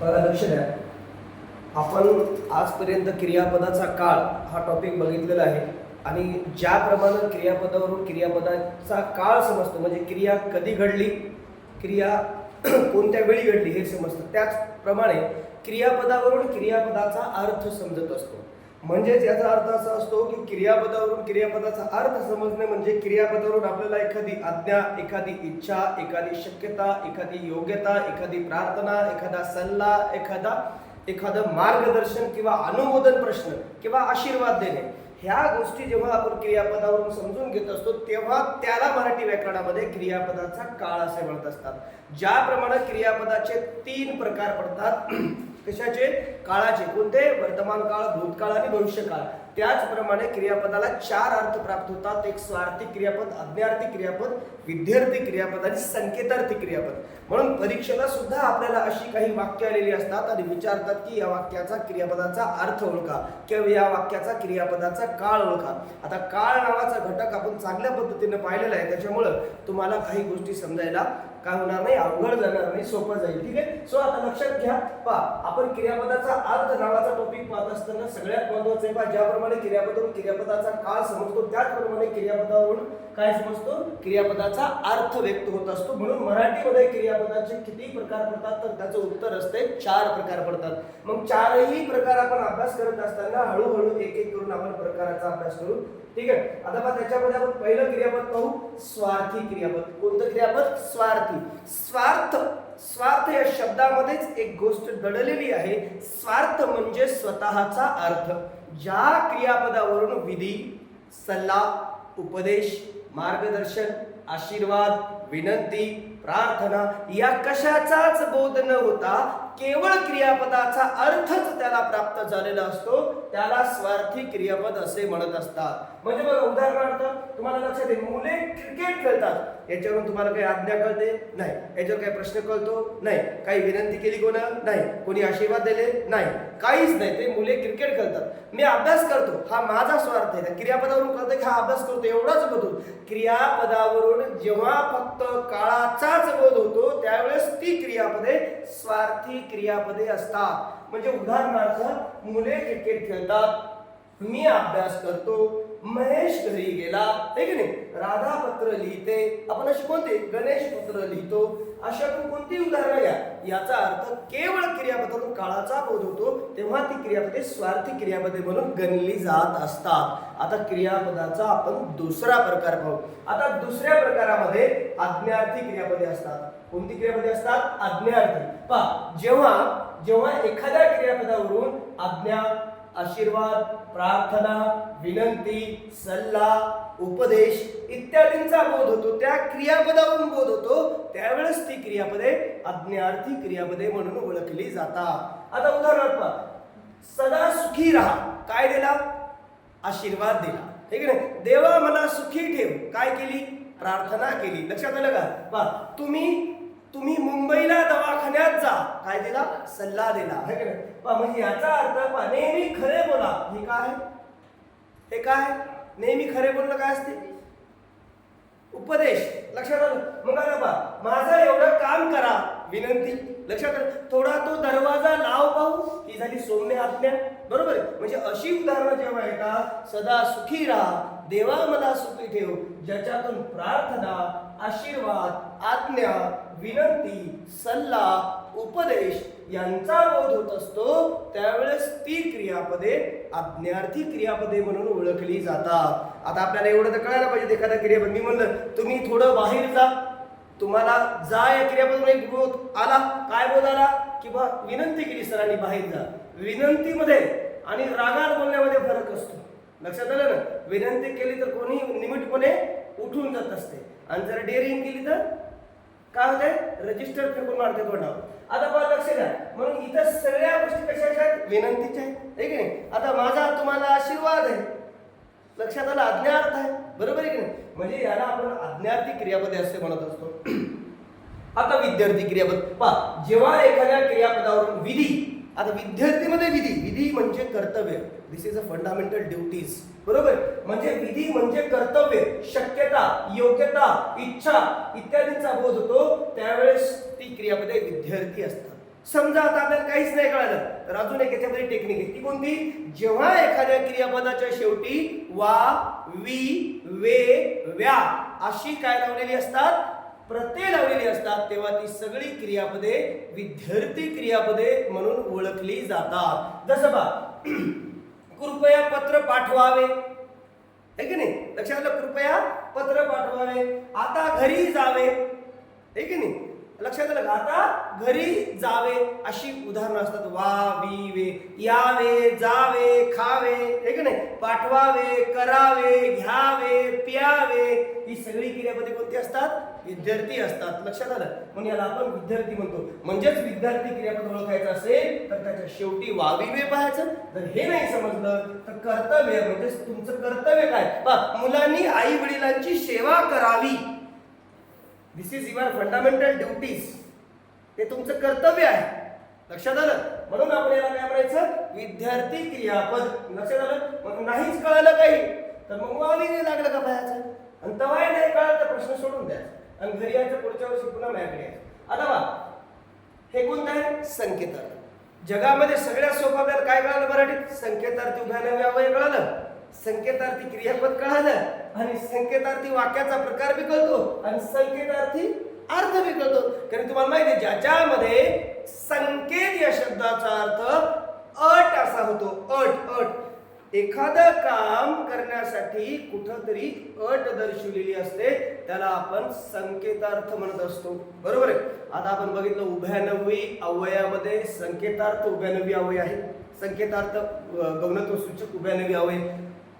बघा लक्ष द्या आपण आजपर्यंत क्रियापदाचा काळ हा टॉपिक बघितलेला आहे. आणि ज्याप्रमाणे क्रियापदावरून क्रियापदाचा काळ समजतो म्हणजे क्रिया कधी घडली क्रिया कोणत्या वेळी घडली हे समजतं. त्याचप्रमाणे क्रियापदावरून क्रियापदाचा अर्थ समजत असतो. म्हणजेच याचा अर्थ असा असतो की क्रियापदावरून क्रियापदाचा अर्थ समजणे म्हणजे क्रियापदावरून आपल्याला एखादी आज्ञा एखादी इच्छा एखादी शक्यता एखादी योग्यता एखादी प्रार्थना एखादा सल्ला एखादा एखादं मार्गदर्शन किंवा अनुमोदन प्रश्न किंवा आशीर्वाद देणे. ह्या गोष्टी जेव्हा आपण क्रियापदावरून समजून घेत असतो तेव्हा त्याला मराठी व्याकरणामध्ये क्रियापदाचा काळ असे म्हणत असतात. ज्याप्रमाणे क्रियापदाचे तीन प्रकार पडतात कशाचे? काळाचे. कोणते? वर्तमान काळ भूतकाळ आणि भविष्यकाळ. त्याचप्रमाणे क्रियापदाला चार अर्थ प्राप्त होतात. एक स्वार्थी क्रियापद अज्ञार्थी क्रियापद विद्यार्थी क्रियापद आणि संकेतार्थी क्रियापद. म्हणून परीक्षेला सुद्धा आपल्याला अशी काही वाक्य आलेली असतात आणि विचारतात की या वाक्याचा क्रियापदाचा अर्थ ओळखा किंवा या वाक्याचा क्रियापदाचा काळ ओळखा. आता काळ नावाचा घटक आपण चांगल्या पद्धतीने पाहिलेला आहे. त्याच्यामुळं तुम्हाला काही गोष्टी समजायला काय होणार नाही अवघड जाणार नाही सोपं जाईल. ठीक आहे? सो आता लक्षात घ्या. पा आपण क्रियापदाचा अर्थ नावाचा टॉपिक पाहत असताना सगळ्यात महत्वाचं आहे पा ज्याप्रमाणे क्रियापदावरून क्रियापदाचा काळ समजतो त्याचप्रमाणे क्रियापदावरून काय समजतो? क्रियापदाचा अर्थ व्यक्त होत असतो. म्हणून मराठीमध्ये क्रियापदाचे किती प्रकार पडतात तर त्याचं उत्तर असते चार प्रकार पडतात. मग चारही प्रकार आपण अभ्यास करत असताना हळूहळू एक एक करून आपण प्रकाराचा अभ्यास करू. ठीक आहे? आता मग त्याच्यामध्ये आपण पहिलं क्रियापद पाहू. स्वार्थी क्रियापद. कोणतं क्रियापद? स्वार्थी. स्वार्थ. स्वार्थ या शब्दामध्येच एक गोष्ट दडलेली आहे. स्वार्थ म्हणजे स्वतःचा अर्थ. ज्या क्रियापदावरून विधी सल्ला उपदेश मार्गदर्शन आशीर्वाद विनंती प्रार्थना या कशाचाच बोध न होता केवळ क्रियापदाचा अर्थच त्याला प्राप्त झालेला असतो त्याला स्वार्थी क्रियापद असे म्हणत असतात. म्हणजे बघा उदाहरणार्थ तुम्हाला लक्षात येईल मुले क्रिकेट खेळतात. याच्यावरून तुम्हाला काही आज्ञा कळते? नाही. याच्यावर काही प्रश्न कळतो? नाही. काही विनंती केली कोणा? नाही. कोणी आशीर्वाद दिले? नाही. काहीच नाही. ते मुले क्रिकेट खेळतात. मी अभ्यास करतो. हा माझा स्वार्थ आहे. क्रियापदावरून कळतं की हा अभ्यास करतो. एवढाच बोध क्रियापदावरून जेव्हा फक्त काळाचाच बोध होतो त्यावेळेस ती क्रियापदे स्वार्थी क्रियापदे असतात. म्हणजे उदाहरणार्थ मुले क्रिकेट खेळतात. मी अभ्यास करतो. महेश घरी गेला. की नाही? राधा पत्र लिहिते. आपण अशी कोणते? गणेश पत्र लिहितो. अशा आपण कोणती उदाहरणं घ्या याचा अर्थ केवळ क्रियापदातून काळाचा बोध होतो तेव्हा ती क्रियापदे स्वार्थी क्रियापदे म्हणून गणली जात असतात. आता क्रियापदाचा आपण दुसरा प्रकार पाहू. आता दुसऱ्या प्रकारामध्ये आज्ञार्थी क्रियापदे असतात. कोणती क्रियापदे असतात? आज्ञार्थी पहा जेव्हा जेव्हा एखाद्या क्रियापदावरून आज्ञा आशीर्वाद प्रार्थना विनंती सल्ला उपदेश इत्यादींचा बोध होतो त्या क्रियापदावरून बोध होतो त्यावेळेस ती क्रियापदे आज्ञार्थी क्रियापदे म्हणून ओळखली जातात. आता उदाहरणार्थ पहा. सदा सुखी राहा. काय दिला? आशीर्वाद दिला. ठीक आहे ना? देवा मला सुखी ठेव. काय केली? प्रार्थना केली. लक्षात आलं का? पहा तुम्ही तुम्ही मुंबईला दवाखान्यात जा. काय दिला? सल्ला दिला. हे म्हणजे याचा अर्थ नेहमी खरे बोला. हे काय हे काय नेहमी खरे बोलणं काय असते? उपदेश. लक्षात आलं? मग आता माझं एवढं काम करा. विनंती. लक्षात आलं? थोडा तो दरवाजा लाव पाहू ही झाली सौम्य आज्ञा. बरोबर म्हणजे अशी उदाहरणं जेव्हा येतात सदा सुखी राहा. देवा मला सुखी ठेव ज्याच्यातून प्रार्थना आशीर्वाद आज्ञा विनंती सल्ला उपदेश यांचा बोध होत असतो त्यावेळेस ती क्रियापदे आज्ञार्थी क्रियापदे म्हणून ओळखली जातात. आता आपल्याला एवढं तर कळायला पाहिजे एखादा क्रियापद. मी म्हणलं तुम्ही थोडं बाहेर जा. तुम्हाला जा या क्रियापद एक बोध आला. काय बोध आला? किंवा विनंती केली सरांनी बाहेर जा. विनंतीमध्ये आणि रागात बोलण्यामध्ये फरक असतो. लक्षात आलं ना? विनंती केली तर कोणी निमिटपणे उठून जात असते. आणि जर डेअरिंग केली तर काय होते रजिस्टर फेकून मारते तोंडावर. आता बघा लक्ष द्या. म्हणून इथं सगळ्या गोष्टी कशाच्या आहेत विनंतीच्या आहेत. है की नाही? आता माझा तुम्हाला आशीर्वाद आहे. लक्षात आलं? अज्ञार्थ आहे. बरोबर आहे की नाही? म्हणजे याला आपण अज्ञार्थी क्रियापदे असे म्हणत असतो. आता विद्यार्थी क्रियापद. पहा जेव्हा एखाद्या क्रियापदावरून विधी आता विद्यार्थीमध्ये विधी. विधी म्हणजे कर्तव्य. This is a fundamental duties बरोबर? म्हणजे विधी म्हणजे कर्तव्य. शक्यता योग्यता इच्छा इत्यादींचा बोध होतो. त्यावेळेस ती क्रियापदे विद्यार्थी असतात. समजा आता आपल्याला काहीच नाही कळालं तर अजून एक याच्यामध्ये टेक्निक आहे. ती कोणती? जेव्हा एखाद्या क्रियापदाच्या शेवटी वा वी वे व्या अशी काय लावलेली असतात? प्रत्यय लावलेली असतात तेव्हा ती सगळी क्रियापदे विद्यार्थी क्रियापदे म्हणून ओळखली जातात. जसं बा कृपया पत्र पाठवावे. है की नाही? लक्षात आलं? कृपया पत्र पाठवावे. आता घरी जावे. है की नाही? लक्षात आलं का? आता घरी जावे अशी उदाहरणं असतात. वा वी वे यावे जावे खावे है की नाही? पाठवावे करावे घ्यावे प्यावे ही सगळी क्रियापदे कोणती असतात? विद्यार्थी असतात. लक्षात आलं? म्हणून याला आपण विद्यार्थी म्हणतो. म्हणजेच विद्यार्थी क्रियापद ओळखायचं असेल तर त्याच्या शेवटी वावी वे पाहायचं. जर हे नाही समजलं तर कर्तव्य म्हणजे तुमचं कर्तव्य काय? मुलांनी आई वडिलांची सेवा करावी. This is your fundamental duties ते तुमचं कर्तव्य आहे. लक्षात आलं? म्हणून आपण याला काय म्हणायचं? विद्यार्थी क्रियापद. लक्षात आलं? मग नाहीच कळालं काही. तर मग वावी नाही लागलं का पाहायचं आणि तवाय नाही कळलं तर प्रश्न सोडून द्यायचा आणि घरी यायचं पुढच्या वर्षी पुन्हा मॅकडे यायचं. आता बा हे कोणतं आहे? संकेतार्थ. जगामध्ये सगळ्यात सोपं आपल्याला काय कळालं मराठीत? संकेतार्थी उभ्याने व्यावय कळालं. संकेतार्थी क्रियापद कळालं आणि संकेतार्थी वाक्याचा प्रकार बी कळतो आणि संकेतार्थी अर्थ बी कळतो कारण तुम्हाला माहिती आहे ज्याच्यामध्ये संकेत या शब्दाचा अर्थ अट असा होतो. अट अट. एखादं काम करण्यासाठी कुठंतरी अट दर्शवलेली असते त्याला आपण संकेतार्थ म्हणत असतो. बरोबर आहे? आता आपण बघितलं उभ्यानवी अवयामध्ये संकेतार्थ उभ्यानवी अवय आहे. संकेतार्थ गौणत्व सूचक उभ्यानवी अवय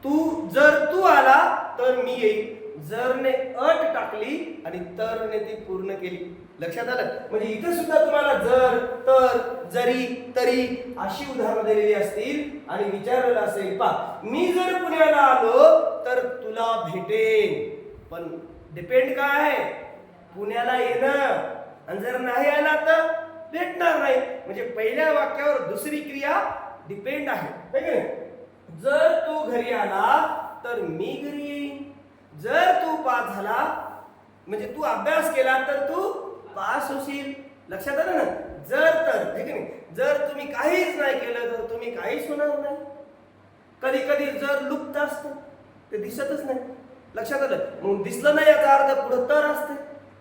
तू जर तू आला तर मी येईल जरने अट टाकली आणि तरने ती पूर्ण केली. लक्षात आलं? म्हणजे इथे सुद्धा तुम्हाला जर तर जरी तरी अशी उदाहरणं दिलेली असतील आणि विचारलेलं असेल पा मी जर पुण्याला आलो तर तुला भेटेन. पण डिपेंड काय आहे? पुण्याला येणं. आणि जर नाही आला तर भेटणार नाही. म्हणजे पहिल्या वाक्यावर दुसरी क्रिया डिपेंड आहे. है जर तू घरी आला तर मी घरी येईन. जर तू पास झाला म्हणजे तू अभ्यास केला तर तू पास होशील. लक्षात आलं ना? जर तर ठीक की नाही? जर तुम्ही काहीच नाही केलं तर तुम्ही काहीच होणार नाही. कधी कधी जर लुप्त असतं ते दिसतच नाही. लक्षात आलं? मग दिसलं नाही याचा अर्थ पुढं तर असते.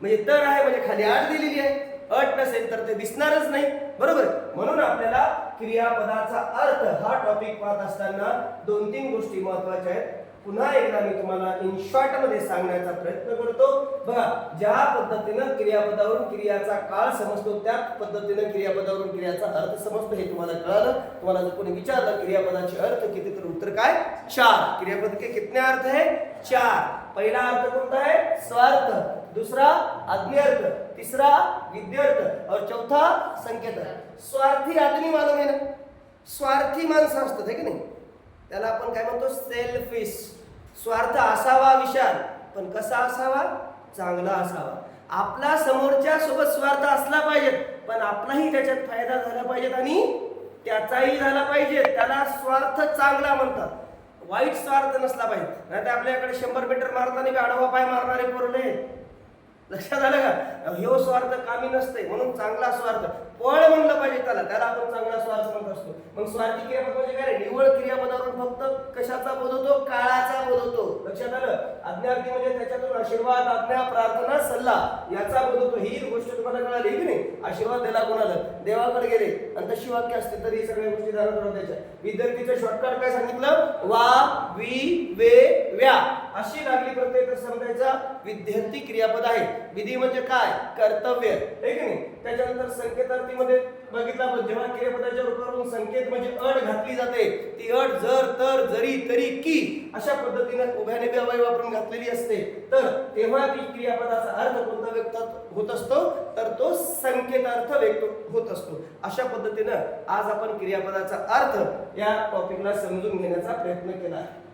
म्हणजे तर आहे म्हणजे खाली आठ दिलेली आहे. अट नसेल तर ते दिसणारच नाही. बरोबर? म्हणून आपल्याला क्रियापदाचा अर्थ हा टॉपिक पाहत असताना दोन तीन गोष्टी महत्त्वाच्या आहेत. पुन्हा एकदा मी तुम्हाला इन शॉर्टमध्ये सांगण्याचा प्रयत्न करतो. बघा ज्या पद्धतीनं क्रियापदावरून क्रियाचा काळ समजतो त्या पद्धतीनं क्रियापदावरून क्रियाचा अर्थ समजतो हे तुम्हाला कळालं. तुम्हाला जर कोणी विचारलं क्रियापदाचे अर्थ किती तर उत्तर काय? चार. क्रियापद के कितने अर्थ आहे चार. पहिला अर्थ कोणता आहे? स्वार्थ. दुसरा आज्ञार्थ तिसरा विद्यार्थ. और चौथा संकेत. स्वार्थी आदमी मानव आहे ना? स्वार्थी माणसं असतात की नाही? त्याला आपण काय म्हणतो? सेल्फिश स्वार्थ असावा विशाल पण कसा असावा? चांगला असावा. आपला समोरच्या सोबत स्वार्थ असला पाहिजे पण आपलाही त्याच्यात फायदा झाला पाहिजेत आणि त्याचाही झाला पाहिजे. त्याला स्वार्थ चांगला म्हणतात. वाईट स्वार्थ नसला पाहिजे. नाही तर आपल्याकडे शंभर मीटर मारताना बी आडवा पाय मारणारे पोरणे लक्षात आलं का? हे स्वार्थ कामी नसते म्हणून चांगला स्वार्थ. पळ त्याला त्याला आपण चांगला स्वार्थ म्हणत असतो. मग स्वार्थी क्रियापद म्हणजे काय निवड निव्वळ क्रियापदावरून फक्त कशाचा बोलवतो काळाचा बोलवतो लक्षात आलं? अज्ञार्थी म्हणजे त्याच्यातून आशीर्वाद आज्ञा प्रार्थना सल्ला याचा बोलवतो ही गोष्ट तुम्हाला कळाली की नाही? आशीर्वाद दिला कोणाला? देवाकडे गेले. आणि तशी वाक्य असते तरी सगळ्या गोष्टी ध्यानात राहू विद्यार्थीचं शॉर्टकट काय सांगितलं? वा वी वे व्या. अशी लागली प्रत्येक समजायचा विद्यार्थी क्रियापद आहे. विधी म्हणजे काय? कर्तव्य. आहे की नाही? त्याच्यानंतर संकेतार्थीमध्ये बघितलं आपण जेव्हा क्रियापदाच्या रूपावरून संकेत म्हणजे अट घातली जाते. ती अट जर तर जरी तरी की अशा पद्धतीने उभ्याने बी अवय वापरून घातलेली असते. तर तेव्हा ती क्रियापदाचा अर्थ कोणता व्यक्त होत असतो? तर तो संकेतार्थ व्यक्त होत असतो. अशा पद्धतीनं आज आपण क्रियापदाचा अर्थ या टॉपिकला समजून घेण्याचा प्रयत्न केला आहे.